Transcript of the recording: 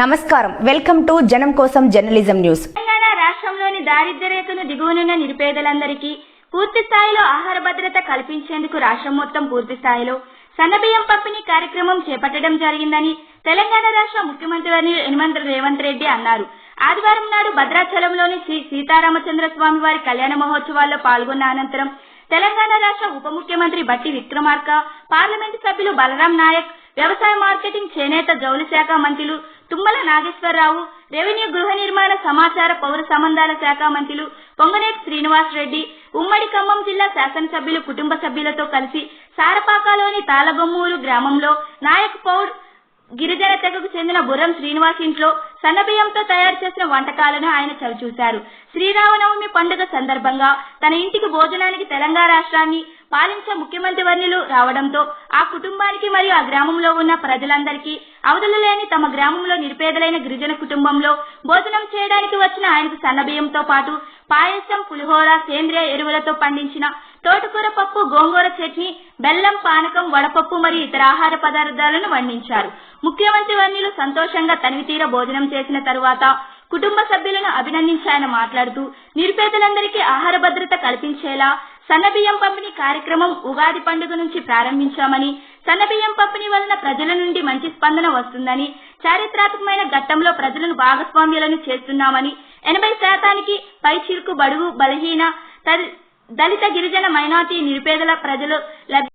నమస్కారం. Welcome to జనం కోసం జర్నలిజం న్యూస్. తెలంగాణ రాష్ట్రంలోని దారిద్ర్య రేఖను దిగువనున్న నిరుపేదలందరికీ పూర్తి స్థాయిలో ఆహార భద్రత కల్పించేందుకు రాష్ట్రం మొత్తం పూర్తి స్థాయిలో సన్నబియ్యం పంపిణీ కార్యక్రమం చేపట్టడం జరిగిందని తెలంగాణ రాష్ట్ర ముఖ్యమంత్రి వర్యులు రేవంత్ రెడ్డి అన్నారు. ఆదివారం నాడు భద్రాచలంలోని శ్రీ సీతారామచంద్ర స్వామి వారి కళ్యాణ మహోత్సవాల్లో పాల్గొన్న అనంతరం తెలంగాణ రాష్ట్ర ఉప ముఖ్యమంత్రి బట్టి విక్రమార్క పార్లమెంటు సభ్యులు బలరాం నాయక్ వ్యవసాయ మార్కెటింగ్ చేనేత జౌలి శాఖ మంత్రులు తుమ్మల నాగేశ్వరరావు రెవెన్యూ గృహ నిర్మాణ సమాచార పౌర సంబంధాల శాఖ మంత్రులు పొంగనేటి శ్రీనివాస్ రెడ్డి ఉమ్మడి ఖమ్మం జిల్లా శాసనసభ్యులు కుటుంబ సభ్యులతో కలిసి సారపాకలోని తాళగొమ్మూరు గ్రామంలో నాయక్ పౌడ్ గిరిజన తెగకు చెందిన బుర్రం శ్రీనివాస్ ఇంట్లో సన్నబియ్యంతో తయారు చేసిన వంటకాలను ఆయన చవిచూశారు. శ్రీరామనవమి పండుగ సందర్భంగా తన ఇంటికి భోజనానికి తెలంగాణ రాష్ట్రాన్ని పాలించే ముఖ్యమంత్రి వర్ణులు రావడంతో ఆ కుటుంబానికి మరియు ఆ గ్రామంలో ఉన్న ప్రజలందరికీ అవధులు లేని తమ గ్రామంలో నిరుపేదలైన గిరిజన కుటుంబంలో భోజనం చేయడానికి వచ్చిన ఆయనకు సన్నబియ్యంతో పాటు పాయసం పులిహోర సేంద్రియ ఎరువులతో పండించిన తోటకూర పప్పు గోంగూర చట్నీ బెల్లం పానకం వడపప్పు మరియు ఇతర ఆహార పదార్థాలను వండించారు. ముఖ్యమంత్రి వర్ణులు సంతోషంగా తనివితీర భోజనం చేసిన తరువాత కుటుంబ సభ్యులను అభినందించి ఆయన మాట్లాడుతూ నిరుపేదలందరికీ ఆహార భద్రత కల్పించేలా సన్నబియ్యం పంపిణీ కార్యక్రమం ఉగాది పండుగ నుంచి ప్రారంభించామని సన్నబియ్యం పంపిణీ వలన ప్రజల నుండి మంచి స్పందన వస్తుందని చారిత్రాత్మకమైన ఘట్టంలో ప్రజలను భాగస్వామ్యులను చేస్తున్నామని ఎనభై శాతానికి పైచిరుకు బడుగు బలహీన దళిత గిరిజన మైనార్టీ నిరుపేదల ప్రజలు లబ్ధి